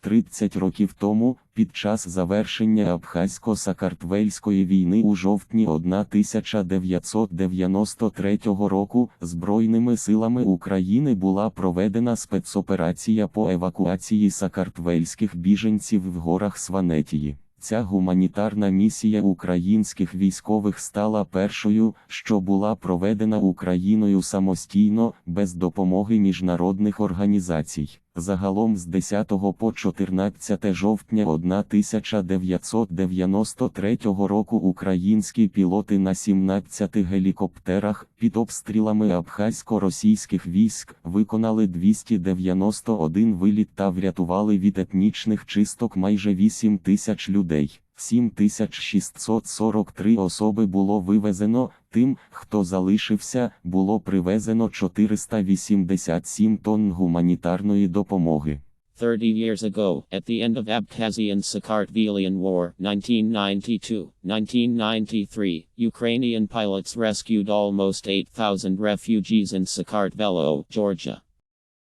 30 років тому, під час завершення Абхазько-Сакартвельської війни у жовтні 1993 року Збройними силами України була проведена спецоперація по евакуації сакартвельських біженців в горах Сванетії. Ця гуманітарна місія українських військових стала першою, що була проведена Україною самостійно, без допомоги міжнародних організацій. Загалом з 10 по 14 жовтня 1993 року українські пілоти на 17 гелікоптерах під обстрілами абхазько-російських військ виконали 291 виліт та врятували від етнічних чисток майже 8 тисяч людей. 7643 особи було вивезено, тим, хто залишився, було привезено 487 тонн гуманітарної допомоги. 30 years ago, at the end of Abkhazian Sakartvelian War, 1992-1993, Ukrainian pilots rescued almost 8,000 refugees in Sakartvelo, Georgia.